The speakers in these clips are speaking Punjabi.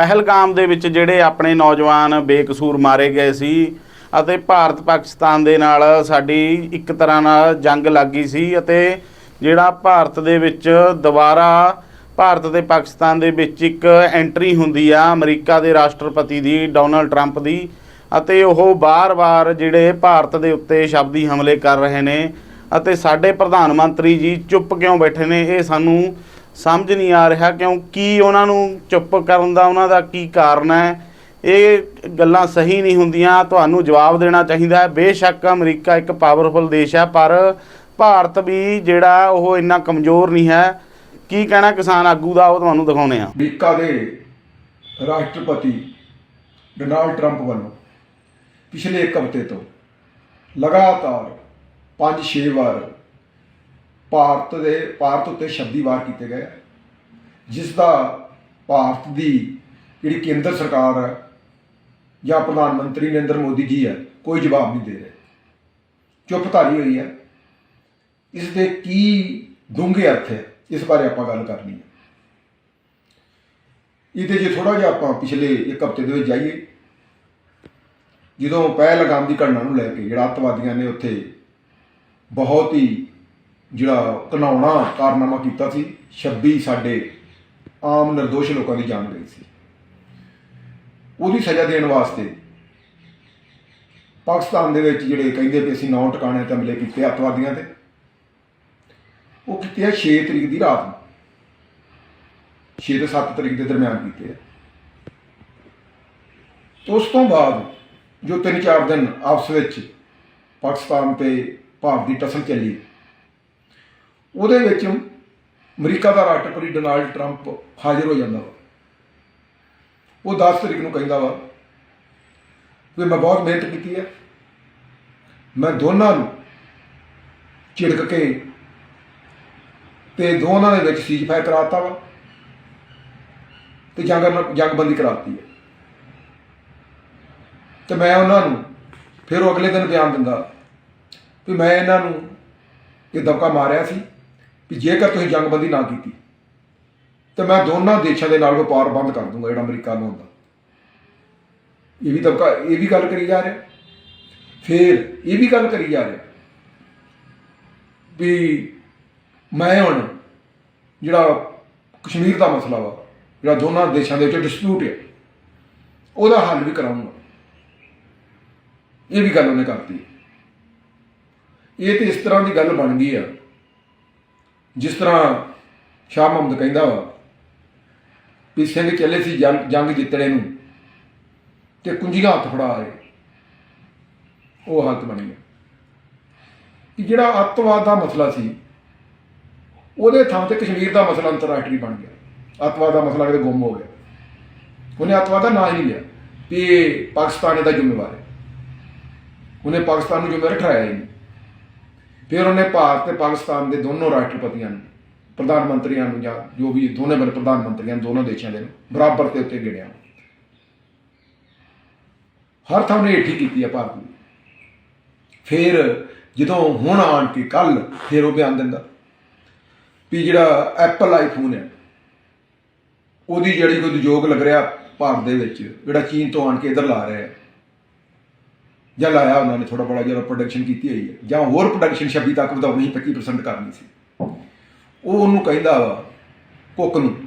ਪਹਿਲਗਾਮ ਦੇ ਵਿੱਚ ਜਿਹੜੇ ਆਪਣੇ ਨੌਜਵਾਨ ਬੇਕਸੂਰ ਮਾਰੇ ਗਏ ਸੀ ਅਤੇ ਭਾਰਤ ਪਾਕਿਸਤਾਨ ਦੇ ਨਾਲ ਸਾਡੀ ਇੱਕ ਤਰ੍ਹਾਂ ਨਾਲ ਜੰਗ ਲੱਗੀ ਸੀ ਅਤੇ ਜਿਹੜਾ ਭਾਰਤ ਦੇ ਵਿੱਚ ਦੁਬਾਰਾ ਭਾਰਤ ਤੇ ਪਾਕਿਸਤਾਨ ਦੇ ਵਿੱਚ ਇੱਕ ਐਂਟਰੀ ਹੁੰਦੀ ਆ ਅਮਰੀਕਾ ਦੇ ਰਾਸ਼ਟਰਪਤੀ ਦੀ, ਡੋਨਲਡ ਟਰੰਪ ਦੀ ਅਤੇ ਉਹ ਬਾਰ-ਬਾਰ ਜਿਹੜੇ ਭਾਰਤ ਦੇ ਉੱਤੇ ਸ਼ਬਦੀ ਹਮਲੇ ਕਰ ਰਹੇ ਨੇ ਅਤੇ ਸਾਡੇ ਪ੍ਰਧਾਨ ਮੰਤਰੀ ਜੀ ਚੁੱਪ ਕਿਉਂ ਬੈਠੇ ਨੇ, ਇਹ ਸਾਨੂੰ ਸਮਝ ਨਹੀਂ ਆ ਰਿਹਾ ਕਿਉਂਕਿ ਉਹਨਾਂ ਨੂੰ ਚੁੱਪ ਕਰਨ ਦਾ, ਉਹਨਾਂ ਦਾ ਕੀ ਕਾਰਨ ਹੈ? ਇਹ ਗੱਲਾਂ ਸਹੀ ਨਹੀਂ ਹੁੰਦੀਆਂ, ਤੁਹਾਨੂੰ ਜਵਾਬ ਦੇਣਾ ਚਾਹੀਦਾ ਹੈ। ਬੇਸ਼ੱਕ ਅਮਰੀਕਾ ਇੱਕ ਪਾਵਰਫੁਲ ਦੇਸ਼ ਹੈ, ਪਰ ਭਾਰਤ ਵੀ ਜਿਹੜਾ ਉਹ ਇੰਨਾ ਕਮਜ਼ੋਰ ਨਹੀਂ ਹੈ। ਕੀ ਕਹਿਣਾ ਕਿਸਾਨ ਆਗੂ ਦਾ, ਉਹ ਤੁਹਾਨੂੰ ਦਿਖਾਉਨੇ ਆ ਅਮਰੀਕਾ ਦੇ ਰਾਸ਼ਟਰਪਤੀ ਡੋਨਾਲਡ ਟਰੰਪ ਵੱਲੋਂ ਪਿਛਲੇ ਇੱਕ ਹਫ਼ਤੇ ਤੋਂ ਲਗਾਤਾਰ 5-6 ਵਾਰ ਭਾਰਤ ਦੇ ਭਾਰਤ ਉੱਤੇ ਸ਼ਬਦੀ ਵਾਰ ਕੀਤੇ ਗਏ ਜਿਸ ਦਾ ਭਾਰਤ ਦੀ ਜਿਹੜੀ ਕੇਂਦਰ ਸਰਕਾਰ ਹੈ ਜਾਂ ਪ੍ਰਧਾਨ ਮੰਤਰੀ ਨਰਿੰਦਰ ਮੋਦੀ ਜੀ ਹੈ, ਕੋਈ ਜਵਾਬ ਨਹੀਂ ਦੇ ਰਹੇ। ਚੁੱਪ ਧਾਰੀ ਹੋਈ ਹੈ। ਇਸ ਦੇ ਕੀ ਡੂੰਘੇ ਅਰਥ ਹੈ, ਇਸ ਬਾਰੇ ਆਪਾਂ ਗੱਲ ਕਰਨੀ ਹੈ। ਇਹਦੇ ਜੇ ਥੋੜਾ ਜਿਹਾ ਆਪਾਂ ਪਿਛਲੇ ਇੱਕ ਹਫ਼ਤੇ ਦੇ ਵਿੱਚ ਜਾਈਏ, ਜਦੋਂ ਪਹਿਲ ਲਗਾਮ ਦੀ ਘਟਨਾ ਨੂੰ ਲੈ ਕੇ ਜਿਹੜਾ ਅੱਤਵਾਦੀਆਂ ਨੇ ਉੱਥੇ ਬਹੁਤ ਹੀ ਜਿਹੜਾ ਘਨਾਉਣਾ ਕਾਰਨਾਮਾ ਕੀਤਾ ਸੀ 26 ਸਾਡੇ ਆਮ ਨਿਰਦੋਸ਼ ਲੋਕਾਂ ਦੀ ਜਾਨ ਗਈ ਸੀ। ਉਹਦੀ ਸਜ਼ਾ ਦੇਣ ਵਾਸਤੇ ਪਾਕਿਸਤਾਨ ਦੇ ਵਿੱਚ ਜਿਹੜੇ ਕਹਿੰਦੇ ਵੀ ਅਸੀਂ ਨੌ ਟਿਕਾਣੇ ਤੇ ਹਮਲੇ ਕੀਤੇ ਅੱਤਵਾਦੀਆਂ ਤੇ, ਉਹ ਕੀਤੇ ਆ 6 ਤਰੀਕ ਦੀ ਰਾਤ ਨੂੰ। 6 ਤੇ 7 ਤਰੀਕ ਦੇ ਦਰਮਿਆਨ ਕੀਤੇ ਆ। ਉਸ ਤੋਂ ਬਾਅਦ ਜੋ 3-4 ਦਿਨ ਆਪਸ ਵਿੱਚ ਪਾਕਿਸਤਾਨ ਤੇ ਭਾਰਤ ਦੀ ਟਸਲ ਚੱਲੀ ਉਹਦੇ ਵਿੱਚ ਅਮਰੀਕਾ ਦਾ ਰਾਸ਼ਟਰਪਤੀ ਡੋਨਾਲਡ ਟਰੰਪ ਹਾਜ਼ਰ ਹੋ ਜਾਂਦਾ ਵਾ। ਉਹ 10 ਤਰੀਕ ਨੂੰ ਕਹਿੰਦਾ ਵਾ ਵੀ ਮੈਂ ਬਹੁਤ ਮਿਹਨਤ ਕੀਤੀ ਹੈ ਮੈਂ ਦੋਨਾਂ ਨੂੰ ਝਿੜਕ ਕੇ ਤੇ ਦੋਨਾਂ ਦੇ ਵਿੱਚ ਸੀਜ਼ ਫਾਇਰ ਕਰਾਤਾ ਵਾ ਤੇ ਜੰਗ ਜੰਗਬੰਦੀ ਕਰਾਤੀ ਹੈ ਤੇ ਮੈਂ ਉਹਨਾਂ ਨੂੰ ਫਿਰ ਉਹ ਅਗਲੇ ਦਿਨ ਬਿਆਨ ਦਿੰਦਾ ਵੀ ਮੈਂ ਇਹਨਾਂ ਨੂੰ ਇਹ ਦਬਕਾ ਮਾਰਿਆ ਸੀ। ਕਿ ਜੇਕਰ ਤੁਸੀਂ ਜੰਗਬੰਦੀ ਨਾ ਕੀਤੀ, ਤੇ ਮੈਂ ਦੋਨਾਂ ਦੇਸ਼ਾਂ ਦੇ ਨਾਲ ਵਪਾਰ ਬੰਦ ਕਰ ਦੂੰਗਾ, ਜਿਹੜਾ ਅਮਰੀਕਾ ਨੂੰ ਹੁੰਦਾ। ਇਹ ਵੀ ਤਬਕਾ ਇਹ ਵੀ ਗੱਲ ਕਰੀ ਜਾ ਰਿਹਾ। ਫਿਰ ਇਹ ਵੀ ਗੱਲ ਕਰੀ ਜਾ ਰਿਹਾ ਵੀ ਮੈਂ ਹੁਣ ਜਿਹੜਾ ਕਸ਼ਮੀਰ ਦਾ ਮਸਲਾ ਵਾ, ਜਿਹੜਾ ਦੋਨਾਂ ਦੇਸ਼ਾਂ ਦੇ ਵਿੱਚ ਡਿਸਪਿਊਟ ਹੈ ਉਹਦਾ ਹੱਲ ਵੀ ਕਰਾਉਂਗਾ ਇਹ ਵੀ ਗੱਲ ਉਹਨੇ ਕਰਤੀ। ਇਹ ਤੇ ਇਸ ਤਰ੍ਹਾਂ ਦੀ ਗੱਲ ਬਣ ਗਈ ਆ ਜਿਸ ਤਰ੍ਹਾਂ ਸ਼ਾਹ ਮੁਹੰਮਦ ਕਹਿੰਦਾ ਵਾ ਵੀ ਸਿੰਘ ਚੱਲੇ ਸੀ ਜੰਗ ਜੰਗ ਜਿੱਤਣੇ ਨੂੰ ਤੇ ਕੁੰਜੀਆਂ ਹੱਥ ਫੜਾ ਰਹੇ। ਉਹ ਹਾਲਤ ਬਣੀ ਹੈ ਕਿ ਜਿਹੜਾ ਅੱਤਵਾਦ ਦਾ ਮਸਲਾ ਸੀ, ਉਹਦੇ ਥਾਂ ਤੇ ਕਸ਼ਮੀਰ ਦਾ ਮਸਲਾ ਅੰਤਰਰਾਸ਼ਟਰੀ ਬਣ ਗਿਆ। ਅੱਤਵਾਦ ਦਾ ਮਸਲਾ ਕਿਤੇ ਗੁੰਮ ਹੋ ਗਿਆ। ਉਹਨੇ ਅੱਤਵਾਦ ਦਾ ਨਾਂ ਹੀ ਲਿਆ ਵੀ ਇਹ ਪਾਕਿਸਤਾਨ ਇਹਦਾ ਜ਼ਿੰਮੇਵਾਰ ਹੈ। ਉਹਨੇ ਪਾਕਿਸਤਾਨ ਨੂੰ ਜ਼ਿੰਮੇਵਾਰ ਠਹਿਰਾਇਆ ਹੀ ਨਹੀਂ। ਫਿਰ ਉਹਨੇ ਭਾਰਤ ਤੇ ਪਾਕਿਸਤਾਨ ਦੇ ਦੋਨੋਂ ਰਾਸ਼ਟਰਪਤੀਆਂ ਨੂੰ, ਪ੍ਰਧਾਨ ਮੰਤਰੀਆਂ ਨੂੰ ਜਾਂ ਜੋ ਵੀ ਦੋਨੇ ਬਣੇ ਪ੍ਰਧਾਨ ਮੰਤਰੀਆਂ ਦੋਨੋਂ ਦੇਸ਼ਾਂ ਦੇ ਨੂੰ ਬਰਾਬਰ ਤੇ ਉੱਤੇ ਗਿਣਿਆ। ਹਰ ਥਾਂ ਨੇ ਏਠੀ ਕੀਤੀ ਹੈ ਭਾਰਤ ਨੇ। ਫਿਰ ਜਦੋਂ ਹੁਣ ਆਣ ਕੇ ਕੱਲ ਫਿਰ ਉਹ ਬਿਆਨ ਦਿੰਦਾ ਵੀ ਜਿਹੜਾ ਐਪਲ ਆਈਫੋਨ ਹੈ, ਉਹਦੀ ਜਿਹੜੀ ਕੋਈ ਉਦਯੋਗ ਲੱਗ ਰਿਹਾ ਭਾਰਤ ਦੇ ਵਿੱਚ, ਜਿਹੜਾ ਚੀਨ ਤੋਂ ਆਣ ਕੇ ਇੱਧਰ ਲਾ ਰਿਹਾ ਹੈ ਜਾਂ ਲਾਇਆ ਉਹਨਾਂ ਨੇ ਥੋੜਾ ਬੜਾ ਜਿਹੜਾ ਪ੍ਰੋਡਕਸ਼ਨ ਕੀਤੀ ਹੋਈ ਹੈ, ਜਾਂ ਹੋਰ ਪ੍ਰੋਡਕਸ਼ਨ 26 ਤੱਕ ਵਧਾਉਣੀ ਸੀ 25% ਕਰਨੀ ਸੀ। ਉਹ ਉਹਨੂੰ ਕਹਿੰਦਾ ਵਾ, ਕੁੱਕ ਨੂੰ,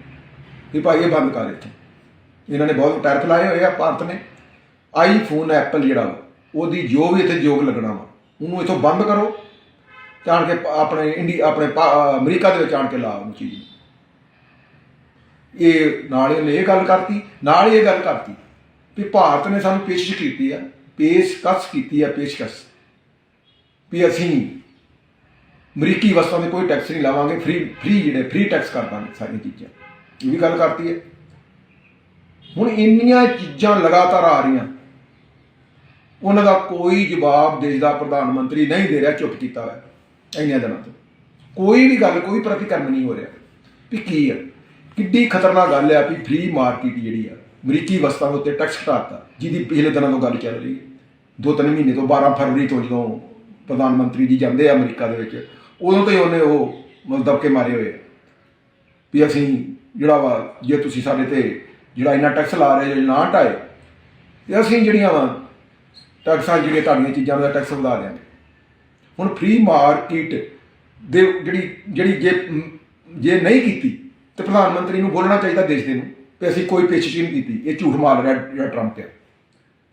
ਵੀ ਭਾਈ ਇਹ ਬੰਦ ਕਰ ਇੱਥੇ। ਇਹਨਾਂ ਨੇ ਬਹੁਤ ਟੈਰਫ ਲਾਏ ਹੋਏ ਆ ਭਾਰਤ ਨੇ। ਆਈਫੋਨ ਐਪਲ ਜਿਹੜਾ ਵਾ, ਉਹਦੀ ਜੋ ਵੀ ਇੱਥੇ ਯੋਗ ਲੱਗਣਾ ਵਾ, ਉਹਨੂੰ ਇੱਥੋਂ ਬੰਦ ਕਰੋ। ਤੇ ਆਣ ਕੇ ਆਪਣੇ ਇੰਡੀ ਆਪਣੇ ਪਾ- ਅਮਰੀਕਾ ਦੇ ਵਿੱਚ ਆਣ ਕੇ ਲਾ ਉਹਨੂੰ ਚੀਜ਼। ਨੂੰ। ਇਹ, ਨਾਲ ਹੀ ਉਹਨੇ ਇਹ ਗੱਲ ਕਰਤੀ, ਨਾਲ ਹੀ ਇਹ ਗੱਲ ਕਰਤੀ, ਵੀ ਭਾਰਤ ਨੇ ਸਾਨੂੰ ਪੇਸ਼ਕਸ਼ ਕੀਤੀ ਆ। ਪੇਸ਼ਕਸ਼ ਕੀਤੀ ਹੈ, ਪੇਸ਼ਕਸ਼। ਵੀ ਅਸੀਂ ਅਮਰੀਕੀ ਵਸਤਾਂ ਦੇ ਕੋਈ ਟੈਕਸ ਨਹੀਂ ਲਾਵਾਂਗੇ ਫ੍ਰੀ ਫ੍ਰੀ ਜਿਹੜੇ ਫ੍ਰੀ ਟੈਕਸ ਕਰ ਦਾਂਗੇ ਸਾਰੀਆਂ ਚੀਜ਼ਾਂ। ਇਹ ਵੀ ਗੱਲ ਕਰਤੀ ਹੈ। ਹੁਣ ਇੰਨੀਆਂ ਚੀਜ਼ਾਂ ਲਗਾਤਾਰ ਆ ਰਹੀਆਂ। ਉਹਨਾਂ ਦਾ ਕੋਈ ਜਵਾਬ ਦੇਸ਼ ਦਾ ਪ੍ਰਧਾਨ ਮੰਤਰੀ ਨਹੀਂ ਦੇ ਰਿਹਾ, ਚੁੱਪ ਕੀਤਾ ਹੋਇਆ। ਇੰਨੀਆਂ ਦਿਨਾਂ ਤੋਂ। ਕੋਈ ਵੀ ਗੱਲ, ਕੋਈ ਪ੍ਰਤੀਕਰਮ ਨਹੀਂ ਹੋ ਰਿਹਾ। ਵੀ ਕੀ ਹੈ? ਕਿੱਡੀ ਖਤਰਨਾਕ ਗੱਲ ਹੈ ਵੀ ਫ੍ਰੀ ਮਾਰਕੀਟ ਜਿਹੜੀ ਆ ਅਮਰੀਕੀ ਵਸਤਾਂ ਦੇ ਉੱਤੇ ਟੈਕਸ ਘਟਾਤਾ, ਜਿਹਦੀ ਪਿਛਲੇ ਦਿਨਾਂ ਤੋਂ ਗੱਲ ਚੱਲ ਰਹੀ ਹੈ। ਦੋ ਤਿੰਨ ਮਹੀਨੇ ਤੋਂ 12 ਫਰਵਰੀ ਤੋਂ ਜਦੋਂ ਪ੍ਰਧਾਨ ਮੰਤਰੀ ਜੀ ਜਾਂਦੇ ਆ ਅਮਰੀਕਾ ਦੇ ਵਿੱਚ, ਉਦੋਂ ਤੋਂ ਹੀ ਉਹਨੇ ਉਹ ਮਤਲਬ ਦਬਕੇ ਮਾਰੇ ਹੋਏ ਵੀ ਅਸੀਂ ਜਿਹੜਾ ਵਾ, ਜੇ ਤੁਸੀਂ ਸਾਡੇ ਤੇ ਜਿਹੜਾ ਇੰਨਾ ਟੈਕਸ ਲਾ ਰਹੇ, ਜੇ ਨਾ ਹਟਾਏ, ਤੇ ਅਸੀਂ ਜਿਹੜੀਆਂ ਵਾ ਟੈਕਸਾਂ ਜਿਹੜੀਆਂ ਤੁਹਾਡੀਆਂ ਚੀਜ਼ਾਂ ਦਾ ਟੈਕਸ ਵਧਾ ਦਿਆਂਗੇ। ਹੁਣ ਫ੍ਰੀ ਮਾਰਕੀਟ ਦੇ ਜਿਹੜੀ ਜਿਹੜੀ ਜੇ ਜੇ ਨਹੀਂ ਕੀਤੀ, ਤੇ ਪ੍ਰਧਾਨ ਮੰਤਰੀ ਨੂੰ ਬੋਲਣਾ ਚਾਹੀਦਾ ਦੇਸ਼ ਦੇ ਨੂੰ। ਕਿ ਅਸੀਂ ਕੋਈ ਪੇਸ਼ਕਸ਼ ਨਹੀਂ ਕੀਤੀ। ਇਹ ਝੂਠ ਮਾਰ ਰਿਹਾ ਜਿਹੜਾ ਟਰੰਪ ਹੈ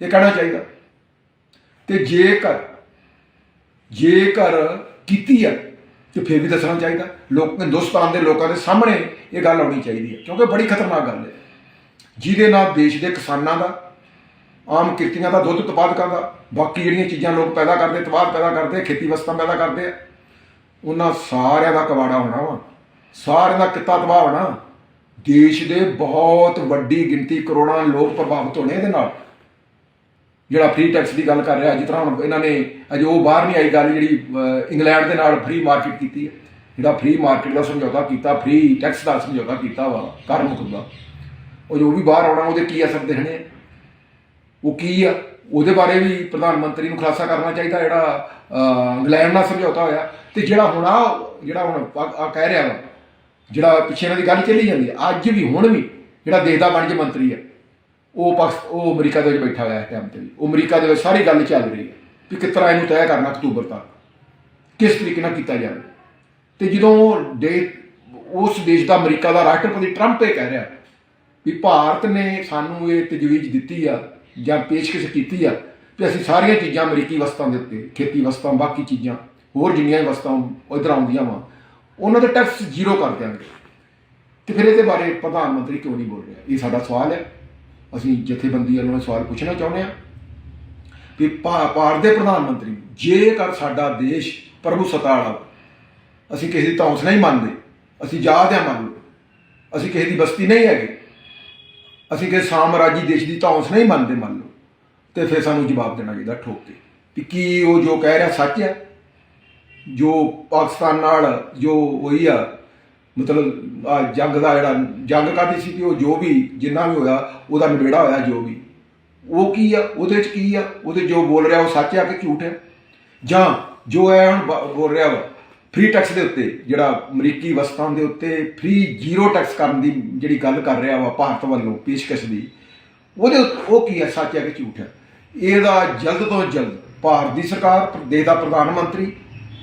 ਇਹ ਕਹਿਣਾ ਚਾਹੀਦਾ। ਤੇ ਜੇਕਰ ਜੇਕਰ ਕੀਤੀ ਹੈ ਤੇ ਫਿਰ ਵੀ ਦੱਸਣਾ ਚਾਹੀਦਾ। ਲੋਕ, ਹਿੰਦੁਸਤਾਨ ਦੇ ਲੋਕਾਂ ਦੇ ਸਾਹਮਣੇ ਇਹ ਗੱਲ ਆਉਣੀ ਚਾਹੀਦੀ ਹੈ। ਕਿਉਂਕਿ ਬੜੀ ਖਤਰਨਾਕ ਗੱਲ ਹੈ। ਜਿਹਦੇ ਨਾਲ ਦੇਸ਼ ਦੇ ਕਿਸਾਨਾਂ ਦਾ, ਆਮ ਕਿਰਤੀਆਂ ਦਾ ਦੁੱਧ ਉਤਪਾਦਕਾਂ ਦਾ ਬਾਕੀ ਜਿਹੜੀਆਂ ਚੀਜ਼ਾਂ ਲੋਕ ਪੈਦਾ ਕਰਦੇ ਉਤਪਾਦ ਪੈਦਾ ਕਰਦੇ, ਖੇਤੀ ਵਸਤਾਂ ਪੈਦਾ ਕਰਦੇ ਆ, ਉਹਨਾਂ ਸਾਰਿਆਂ ਦਾ ਕਵਾੜਾ ਹੋਣਾ ਵਾ। ਸਾਰਿਆਂ ਦਾ ਕਿੱਤਾ ਤਬਾਹ ਹੋਣਾ। ਦੇਸ਼ ਦੇ ਬਹੁਤ ਵੱਡੀ ਗਿਣਤੀ ਕਰੋੜਾਂ ਲੋਕ ਪ੍ਰਭਾਵਿਤ ਹੋਣੇ ਇਹਦੇ ਨਾਲ। ਜਿਹੜਾ ਫ੍ਰੀ ਟੈਕਸ ਦੀ ਗੱਲ ਕਰ ਰਿਹਾ, ਜਿਸ ਤਰ੍ਹਾਂ ਹੁਣ ਇਹਨਾਂ ਨੇ ਅਜੇ ਉਹ ਬਾਹਰ ਨਹੀਂ ਆਈ ਗੱਲ, ਜਿਹੜੀ ਇੰਗਲੈਂਡ ਦੇ ਨਾਲ ਫ੍ਰੀ ਮਾਰਕੀਟ ਕੀਤੀ ਹੈ। ਜਿਹੜਾ ਫ੍ਰੀ ਮਾਰਕੀਟ ਦਾ ਸਮਝੌਤਾ ਕੀਤਾ ਫ੍ਰੀ ਟੈਕਸ ਦਾ ਸਮਝੌਤਾ ਕੀਤਾ ਵਾ, ਕਰ ਮੁਕਤ ਉਹ ਜੋ ਵੀ ਬਾਹਰ ਆਉਣਾ, ਉਹਦੇ ਕੀ ਅਸਰ ਦੇਖਣੇ ਆ? ਉਹ ਕੀ ਆ? ਉਹਦੇ ਬਾਰੇ ਵੀ ਪ੍ਰਧਾਨ ਮੰਤਰੀ ਨੂੰ ਖੁਲਾਸਾ ਕਰਨਾ ਚਾਹੀਦਾ, ਜਿਹੜਾ ਇੰਗਲੈਂਡ ਨਾਲ ਸਮਝੌਤਾ ਹੋਇਆ। ਤੇ ਜਿਹੜਾ ਹੁਣ ਆ, ਜਿਹੜਾ ਹੁਣ ਆ ਕਹਿ ਰਿਹਾ ਵਾ ਜਿਹੜਾ ਪਿੱਛੇ ਇਹਨਾਂ ਦੀ ਗੱਲ ਚੱਲੀ ਜਾਂਦੀ ਹੈ ਅੱਜ ਵੀ, ਹੁਣ ਵੀ ਜਿਹੜਾ ਦੇਸ਼ ਦਾ ਵਾਣਿਜ ਮੰਤਰੀ ਹੈ ਉਹ ਪਾਕਿਸ, ਉਹ ਅਮਰੀਕਾ ਦੇ ਵਿੱਚ ਬੈਠਾ ਹੋਇਆ ਹੈ ਟਾਈਮ ਤੇ ਵੀ। ਉਹ ਅਮਰੀਕਾ ਦੇ ਵਿੱਚ ਸਾਰੀ ਗੱਲ ਚੱਲ ਰਹੀ ਹੈ ਕਿ ਕਿਸ ਤਰ੍ਹਾਂ ਇਹਨੂੰ ਤੈਅ ਕਰਨਾ ਅਕਤੂਬਰ ਤੱਕ, ਕਿਸ ਤਰੀਕੇ ਨਾਲ ਕੀਤਾ ਜਾਵੇ। ਤੇ ਜਦੋਂ ਦੇ, ਉਸ ਦੇਸ਼ ਦਾ ਅਮਰੀਕਾ ਦਾ ਰਾਸ਼ਟਰਪਤੀ ਟਰੰਪ ਇਹ ਕਹਿ ਰਿਹਾ ਵੀ ਭਾਰਤ ਨੇ ਸਾਨੂੰ ਇਹ ਤਜਵੀਜ਼ ਦਿੱਤੀ ਆ, ਜਾਂ ਪੇਸ਼ਕਸ਼ ਕੀਤੀ ਆ ਕਿ ਅਸੀਂ ਸਾਰੀਆਂ ਚੀਜ਼ਾਂ ਅਮਰੀਕੀ ਵਸਤਾਂ ਦੇ ਉੱਤੇ, ਖੇਤੀ ਵਸਤਾਂ, ਬਾਕੀ ਚੀਜ਼ਾਂ, ਹੋਰ ਜਿੰਨੀਆਂ ਵੀ ਵਸਤਾਂ ਇਧਰ ਆਉਂਦੀਆਂ ਵਾ ਉਹਨਾਂ ਦੇ ਟੈਕਸ ਜ਼ੀਰੋ ਕਰ ਦਿਆਂਗੇ। ਤੇ ਫਿਰ ਇਹਦੇ ਬਾਰੇ ਪ੍ਰਧਾਨ ਮੰਤਰੀ ਕਿਉਂ ਨਹੀਂ ਬੋਲ ਰਿਹਾ? ਇਹ ਸਾਡਾ ਸਵਾਲ ਹੈ। ਅਸੀਂ ਜਥੇਬੰਦੀ ਵੱਲੋਂ ਸਵਾਲ ਪੁੱਛਣਾ ਚਾਹੁੰਦੇ ਹਾਂ ਵੀ ਭਾ- ਭਾਰਤ ਦੇ ਪ੍ਰਧਾਨ ਮੰਤਰੀ ਜੇਕਰ ਸਾਡਾ ਦੇਸ਼ ਪ੍ਰਭੂ ਸੱਤਾ ਵਾਲਾ ਵਾ, ਅਸੀਂ ਕਿਸੇ ਦੀ ਧੌਂਸ ਨਹੀਂ ਮੰਨਦੇ ਅਸੀਂ ਜਾਦ ਆ ਮੰਨ ਲਓ ਅਸੀਂ ਕਿਸੇ ਦੀ ਬਸਤੀ ਨਹੀਂ ਹੈਗੇ ਅਸੀਂ ਕਿਸੇ ਸਾਮਰਾਜੀ ਦੇਸ਼ ਦੀ ਧੌਂਸ ਨਹੀਂ ਮੰਨਦੇ ਮੰਨ ਲਓ ਤੇ ਫਿਰ ਸਾਨੂੰ ਜਵਾਬ ਦੇਣਾ ਚਾਹੀਦਾ ਠੋਕ ਕੇ ਕਿ ਕੀ ਉਹ ਜੋ ਕਹਿ ਰਿਹਾ ਸੱਚ ਹੈ? ਜੋ ਪਾਕਿਸਤਾਨ ਨਾਲ ਜੋ ਹੋਈ ਆ, ਮਤਲਬ ਆ ਜੰਗ ਦਾ ਜਿਹੜਾ, ਜੰਗ ਕਾਦੀ ਸੀ ਕਿ ਉਹ ਜੋ ਵੀ ਜਿੰਨਾ ਵੀ ਹੋਇਆ, ਉਹਦਾ ਨਿਬੇੜਾ ਹੋਇਆ ਜੋ ਵੀ। ਉਹ ਕੀ ਆ? ਉਹਦੇ ਚ ਕੀ ਆ? ਉਹਦੇ ਜੋ ਬੋਲ ਰਿਹਾ ਉਹ ਸੱਚ ਆ ਕਿ ਝੂਠ ਹੈ ਜਾਂ ਜੋ ਹੈ ਹੁਣ ਬੋਲ ਰਿਹਾ ਵਾ ਫ੍ਰੀ ਟੈਕਸ ਦੇ ਉੱਤੇ, ਜਿਹੜਾ ਅਮਰੀਕੀ ਵਸਤਾਂ ਦੇ ਉੱਤੇ ਫ੍ਰੀ ਜ਼ੀਰੋ ਟੈਕਸ ਕਰਨ ਦੀ ਜਿਹੜੀ ਗੱਲ ਕਰ ਰਿਹਾ ਵਾ ਭਾਰਤ ਵੱਲੋਂ ਪੇਸ਼ਕਸ਼ ਦੀ, ਉਹਦੇ ਉੱਤੇ, ਉਹ ਕੀ ਹੈ ਸੱਚ ਹੈ ਕਿ ਝੂਠ ਹੈ ਇਹਦਾ ਜਲਦ ਤੋਂ ਜਲਦ ਭਾਰਤ ਦੀ ਸਰਕਾਰ ਦੇਸ਼ ਦਾ ਪ੍ਰਧਾਨ ਮੰਤਰੀ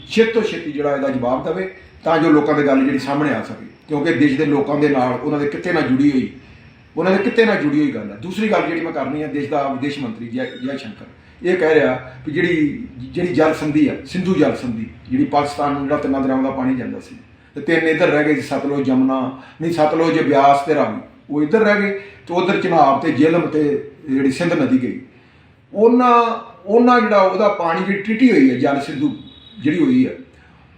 ਛੇਤੀ ਤੋਂ ਛੇਤੀ ਜਿਹੜਾ ਇਹਦਾ ਜਵਾਬ ਦੇਵੇ ਤਾਂ ਜੋ ਲੋਕਾਂ ਦੇ ਗੱਲ ਜਿਹੜੀ ਸਾਹਮਣੇ ਆ ਸਕੇ। ਕਿਉਂਕਿ ਦੇਸ਼ ਦੇ ਲੋਕਾਂ ਦੇ ਨਾਲ ਉਹਨਾਂ ਦੇ ਕਿੱਤੇ ਨਾਲ ਜੁੜੀ ਹੋਈ ਉਹਨਾਂ ਦੇ ਕਿੱਤੇ ਨਾਲ ਜੁੜੀ ਹੋਈ ਗੱਲ ਹੈ ਦੂਸਰੀ ਗੱਲ ਜਿਹੜੀ ਮੈਂ ਕਰਨੀ ਹੈ ਦੇਸ਼ ਦਾ ਵਿਦੇਸ਼ ਮੰਤਰੀ ਜੈ ਜੈ ਸ਼ੰਕਰ। ਇਹ ਕਹਿ ਰਿਹਾ ਕਿ ਜਿਹੜੀ ਜਿਹੜੀ ਜਲ ਸੰਧੀ ਆ, ਸਿੰਧੂ ਜਲ ਸੰਧੀ, ਜਿਹੜੀ ਪਾਕਿਸਤਾਨ ਨੂੰ ਜਿਹੜਾ ਤਿੰਨਾਂ ਦਰਿਆਵਾਂ ਦਾ ਪਾਣੀ ਜਾਂਦਾ ਸੀ। ਤੇ ਤਿੰਨ ਇੱਧਰ ਰਹਿ ਗਏ ਸੀ, ਸਤਲੁਜ ਜਮਨਾ ਨਹੀਂ, ਸਤਲੁਜ, ਬਿਆਸ ਤੇ ਰਾਵੀ। ਉਹ ਇੱਧਰ ਰਹਿ ਗਏ ਤੇ ਉਧਰ ਚਨਾਬ ਤੇ ਜੇਹਲਮ ਤੇ ਜਿਹੜੀ ਸਿੰਧ ਨਦੀ ਗਈ। ਉਹਨਾਂ ਉਹਨਾਂ ਜਿਹੜਾ ਉਹਦਾ ਪਾਣੀ ਜਿਹੜੀ ਟਿੱਟੀ ਹੋਈ ਹੈ ਜਲ ਸਿੰਧੂ ਜਿਹੜੀ ਹੋਈ ਹੈ,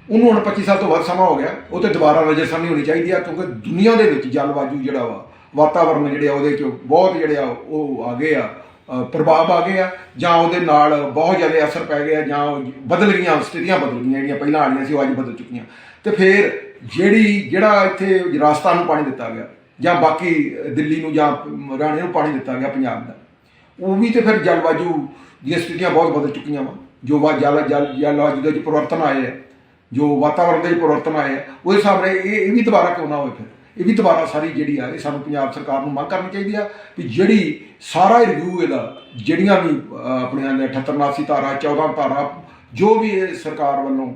ਉਹਨੂੰ ਹੁਣ 25 ਸਾਲ ਤੋਂ ਵੱਧ ਸਮਾਂ ਹੋ ਗਿਆ, ਉਹ ਤੇ ਦੁਬਾਰਾ ਨਜ਼ਰਸਾਨੀ ਹੋਣੀ ਚਾਹੀਦੀ ਆ, ਕਿਉਂਕਿ ਦੁਨੀਆ ਦੇ ਵਿੱਚ ਜਲਵਾਯੂ ਜਿਹੜਾ ਵਾ, ਵਾਤਾਵਰਣ ਜਿਹੜੇ ਆ, ਉਹਦੇ ਚ ਬਹੁਤ ਜਿਹੜੇ ਆ, ਉਹ ਆ ਗਏ ਆ ਪ੍ਰਭਾਵ ਆ ਗਏ ਆ, ਜਾਂ ਉਹਦੇ ਨਾਲ ਬਹੁਤ ਜ਼ਿਆਦਾ ਅਸਰ ਪੈ ਗਿਆ, ਜਾਂ ਬਦਲ ਗਈਆਂ, ਸਥਿਤੀਆਂ ਬਦਲ ਗਈਆਂ, ਜਿਹੜੀਆਂ ਪਹਿਲਾਂ ਆਣੀਆਂ ਸੀ, ਉਹ ਅੱਜ ਬਦਲ ਚੁੱਕੀਆਂ। ਤੇ ਫਿਰ ਜਿਹੜੀ, ਜਿਹੜਾ ਇੱਥੇ ਰਾਜਸਥਾਨ ਨੂੰ ਪਾਣੀ ਦਿੱਤਾ ਗਿਆ, ਜਾਂ ਬਾਕੀ ਦਿੱਲੀ ਨੂੰ ਜਾਂ ਹਰਿਆਣੇ ਨੂੰ ਪਾਣੀ ਦਿੱਤਾ ਗਿਆ, ਪੰਜਾਬ ਦਾ, ਉਹ ਵੀ ਤੇ ਫਿਰ ਜਲਵਾਯੂ ਦੀਆਂ ਸਥਿਤੀਆਂ ਬਹੁਤ ਬਦਲ ਚੁੱਕੀਆਂ ਵਾ। ਜੋ ਵਾ ਜਲ ਜਲ ਜਲਵਾਯੂ ਦੇ ਵਿੱਚ ਪਰਿਵਰਤਨ ਆਏ ਆ, ਜੋ ਵਾਤਾਵਰਣ ਦੇ ਵਿੱਚ ਪਰਿਵਰਤਨ ਆਏ ਆ ਉਹਦੇ ਹਿਸਾਬ ਨਾਲ ਇਹ ਇਹ ਵੀ ਦੁਬਾਰਾ ਕਿਉਂ ਨਾ ਹੋਵੇ ਫਿਰ? ਇਹ ਵੀ ਦੁਬਾਰਾ ਸਾਰੀ ਜਿਹੜੀ ਆ, ਇਹ ਸਾਨੂੰ ਪੰਜਾਬ ਸਰਕਾਰ ਨੂੰ ਮੰਗ ਕਰਨੀ ਚਾਹੀਦੀ ਆ ਵੀ ਜਿਹੜੀ ਸਾਰਾ ਰਿਵਿਊ ਇਹਦਾ, ਜਿਹੜੀਆਂ ਵੀ ਆਪਣੀਆਂ ਨੇ 78 ਨਾਸੀ ਧਾਰਾ 14 ਧਾਰਾ ਜੋ ਵੀ ਇਹ ਸਰਕਾਰ ਵੱਲੋਂ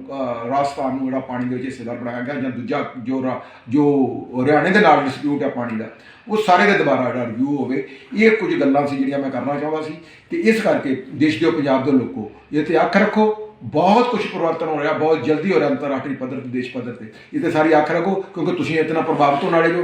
ਰਾਜਸਥਾਨ ਨੂੰ ਜਿਹੜਾ ਪਾਣੀ ਦੇ ਵਿੱਚ ਹਿੱਸੇਦਾਰ ਬਣਾਇਆ ਗਿਆ ਜਾਂ ਦੂਜਾ ਜੋ ਰਾ- ਜੋ ਹਰਿਆਣੇ ਦੇ ਨਾਲ ਡਿਸਪਿਊਟ ਹੈ ਪਾਣੀ ਦਾ, ਉਹ ਸਾਰੇ ਦੇ ਦੁਬਾਰਾ ਜਿਹੜਾ ਰਿਵਿਊ ਹੋਵੇ। ਇਹ ਕੁਝ ਗੱਲਾਂ ਸੀ ਜਿਹੜੀਆਂ ਮੈਂ ਕਰਨਾ ਚਾਹੁੰਦਾ ਸੀ ਤੇ ਇਸ ਕਰਕੇ ਦੇਸ਼ ਦੇ ਪੰਜਾਬ ਦੇ ਲੋਕੋ ਇਹ ਤੇ ਅੱਖ ਰੱਖੋ। ਬਹੁਤ ਕੁਝ ਪਰਿਵਰਤਨ ਹੋ ਰਿਹਾ, ਬਹੁਤ ਜਲਦੀ ਹੋ ਰਿਹਾ ਅੰਤਰਰਾਸ਼ਟਰੀ ਪੱਧਰ ਤੇ, ਦੇਸ਼ ਪੱਧਰ ਤੇ। ਇਹ ਤੇ ਸਾਰੀ ਅੱਖ ਰੱਖੋ, ਕਿਉਂਕਿ ਤੁਸੀਂ ਇਤਨਾ ਪ੍ਰਭਾਵਿਤ ਹੋਣ ਵਾਲੇ ਜੋ